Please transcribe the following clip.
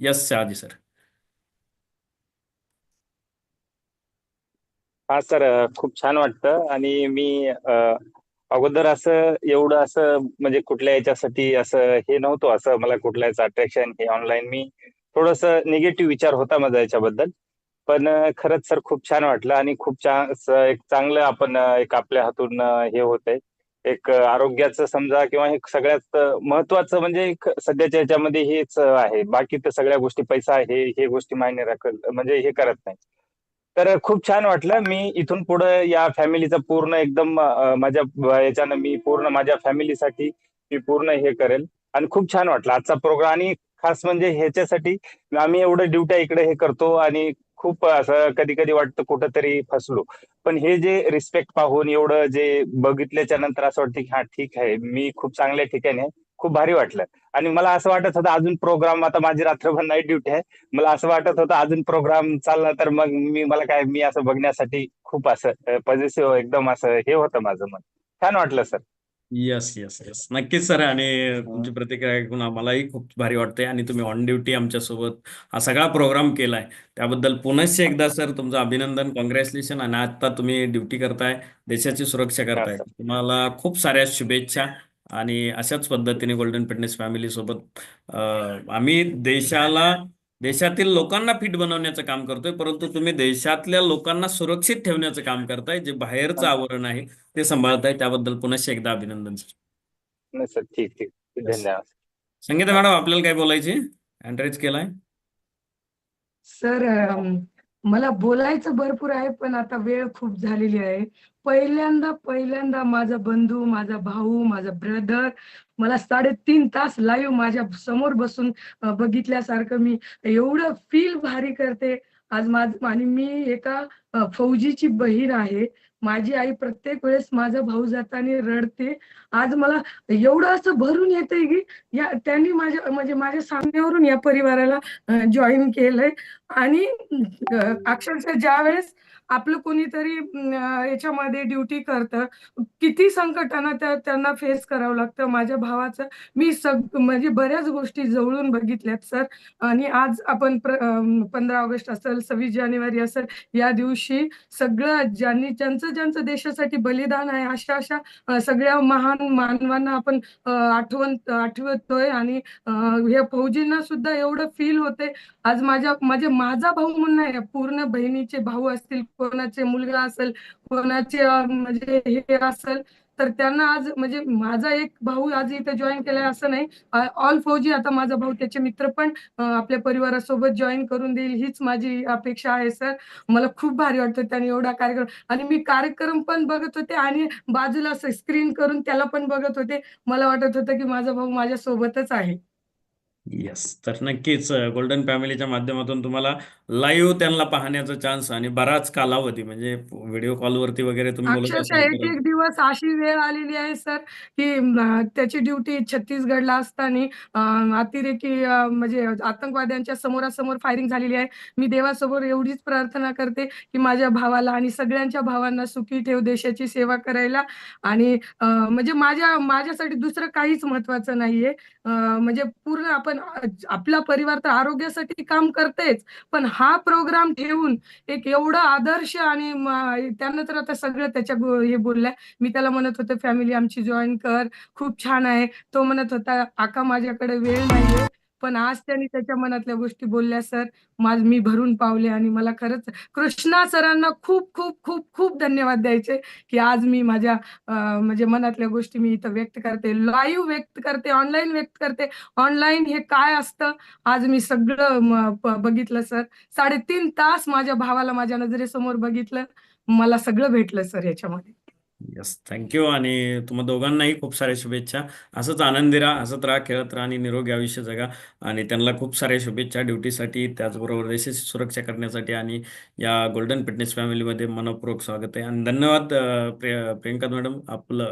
Yes Shahaji sir हा sir खूप छान वाटतं. आणि मी अगोदर असं एवढं असं म्हणजे कुठल्या याच्यासाठी असं हे नव्हतं असं मला कुठल्याच अट्रॅक्शन हे ऑनलाईन मी थोडस निगेटिव्ह विचार होता माझा याच्याबद्दल. पण खरंच सर खूप छान वाटलं. आणि खूप छान असं एक चांगलं आपण एक आपल्या हातून हे हे होतंय. एक आरोग्याचं समजा किंवा हे सगळ्यात महत्वाचं म्हणजे सध्याच्या याच्यामध्ये हेच आहे. बाकी तर सगळ्या गोष्टी पैसा आहे हे गोष्टी मायने राखत म्हणजे हे करत नाही. तर खूप छान वाटलं. मी इथून पुढे या फॅमिलीचा पूर्ण एकदम माझ्या याच्यानं मी पूर्ण माझ्या फॅमिलीसाठी मी पूर्ण हे करेल. आणि खूप छान वाटलं. आजचा प्रोग्राम आणि खास म्हणजे ह्याच्यासाठी आम्ही एवढं ड्युट्या इकडे हे करतो आणि खूप असं कधी कधी वाटतं कुठंतरी फसलो. पण हे जे रिस्पेक्ट पाहून एवढं जे बघितल्याच्या नंतर असं वाटतं की हा ठीक आहे. मी खूप चांगल्या ठिकाणी आहे. खूप भारी वाटलं. आणि मला असं वाटत होतं अजून प्रोग्राम आता माझी रात्रभर नाईट ड्युटी आहे. मला असं वाटत होतं अजून प्रोग्राम चालला तर मग मी मला काय मी असं बघण्यासाठी खूप असं पॉझिटिव्ह एकदम असं हे होतं माझं मन. छान वाटलं सर यस यस यस नक्कीच सर. आणि तुमची प्रतिक्रिया ऐकून आम्हालाही खूप भारी वाटते आणि तुम्ही ऑन ड्युटी आमच्यासोबत हा सगळा प्रोग्राम केलाय. त्याबद्दल पुनश्च एकदा सर तुमचं अभिनंदन. कॉंग्रॅच्युलेशन आणि आता तुम्ही ड्युटी करताय. देशाची सुरक्षा करताय. तुम्हाला खूप साऱ्या शुभेच्छा. आणि अशाच पद्धतीने गोल्डन फिटनेस फॅमिली सोबत आम्ही देशाला देशातील लोकांना फिट बनवण्याचं काम करतोय परंतु तुम्ही देशातल्या लोकांना सुरक्षित ठेवण्याचं काम करताय जे बाहेरचं आवरण आहे ते सांभाळताय त्याबद्दल पुनश्च एकदा अभिनंदन सर. नाही सर ठीक ठीक. धन्यवाद. संगीता मॅडम आपल्याला काय बोलायचे अँड्रेज केलाय? सर मला बोलायचं भरपूर आहे पण आता वेळ खूप झालेली आहे. पहिल्यांदा पहिल्यांदा माझा बंधू माझा भाऊ माझा ब्रदर मला साडेतीन तास लाईव्ह माझ्यासमोर बसून बघितल्यासारखं मी एवढं फील भारी करते. आज माझ आणि मी एका फौजीची बहीण आहे. माझी आई प्रत्येक वेळेस माझा भाऊ जाताना रडते. आज मला एवढं असं भरून येते की या त्यांनी माझ्या म्हणजे माझ्या सामन्यावरून या परिवाराला जॉईन केलंय. आणि अक्षरशः ज्या वेळेस आपलं कोणीतरी याच्यामध्ये ड्युटी करतं किती संकटांना त्या त्यांना फेस करावं लागतं. माझ्या भावाचं मी सग म्हणजे बऱ्याच गोष्टी जवळून बघितल्यात सर. आणि आज आपण पंधरा ऑगस्ट असेल सव्वीस जानेवारी असेल या दिवशी सगळं ज्यांनी ज्यांचं ज्यांचं देशासाठी बलिदान आहे अशा अशा सगळ्या महान मानवांना आपण आठवण आठवतोय. आणि ह्या फौजींना सुद्धा एवढं फील होते आज माझ्या माझे माझा भाऊ म्हणून नाही पूर्ण बहिणीचे भाऊ असतील कोणाचे मुलगा असेल कोणाचे म्हणजे हे असेल तर त्यांना आज म्हणजे माझा एक भाऊ आज इथे जॉईन केलाय असं नाही. ऑल फौजी आता माझा भाऊ त्याचे मित्र पण आपल्या परिवारासोबत जॉईन करून देईल हीच माझी अपेक्षा आहे सर मला खूप भारी वाटतं त्याने एवढा कार्यक्रम. आणि मी कार्यक्रम पण बघत होते आणि बाजूला स्क्रीन करून त्याला पण बघत होते. मला वाटत होतं की माझा भाऊ माझ्या सोबतच आहे. येस तर नक्कीच गोल्डन फॅमिलीच्या माध्यमातून तुम्हाला लाईव्ह त्यांना पाहण्याचा चान्स आणि बराच कालावधी म्हणजे व्हिडिओ कॉलवरती वगैरे तुम्ही बोलत अक्षरशः असाल एक तर. एक दिवस अशी वेळ आलेली आहे सर की अं, त्याची ड्युटी छत्तीसगडला असताना अं, अतिरेकी अं, म्हणजे आतंकवाद्यांच्या समोरासमोर फायरिंग झालेली आहे. मी देवासमोर एवढीच प्रार्थना करते की माझ्या भावाला आणि सगळ्यांच्या भावांना सुखी ठेव देशाची सेवा करायला. आणि अं, म्हणजे माझ्या माझ्यासाठी दुसरं काहीच महत्वाचं नाहीये. अं, म्हणजे पूर्ण आपण अं, आपला परिवार तर आरोग्यासाठी काम करतेच पण हा प्रोग्राम ठेवून एक एवढं आदर्श आणि त्यांना तर आता सगळं त्याच्या हे बोलल्या. मी त्याला म्हणत होते फॅमिली आमची जॉईन कर. खूप छान आहे. तो म्हणत होता आका माझ्याकडे वेळ नाहीये. पण आज त्यांनी त्याच्या मनातल्या गोष्टी बोलल्या सर माझ मी भरून पावले आणि मला खरंच कृष्णा सरांना खूप खूप खूप खूप धन्यवाद द्यायचे की आज मी माझ्या म्हणजे मनातल्या गोष्टी मी इथं व्यक्त करते लाईव्ह व्यक्त करते ऑनलाईन व्यक्त करते. ऑनलाईन हे काय असतं? आज मी सगळं बघितलं सर. साडेतीन तास माझ्या भावाला माझ्या नजरेसमोर बघितलं. मला सगळं भेटलं सर याच्यामध्ये. यस थँक्यू आणि तुम्हा दोघांनाही खूप साऱ्या शुभेच्छा. असंच आनंदी राहा असंच राहा खेळत राहा आणि निरोगी आयुष्य जगा. आणि त्यांना खूप साऱ्या शुभेच्छा ड्युटीसाठी त्याचबरोबर देशाची सुरक्षा करण्यासाठी आणि या गोल्डन फिटनेस फॅमिलीमध्ये मनपूर्वक स्वागत आहे. आणि धन्यवाद प्रिय- प्रियंका मॅडम आपलं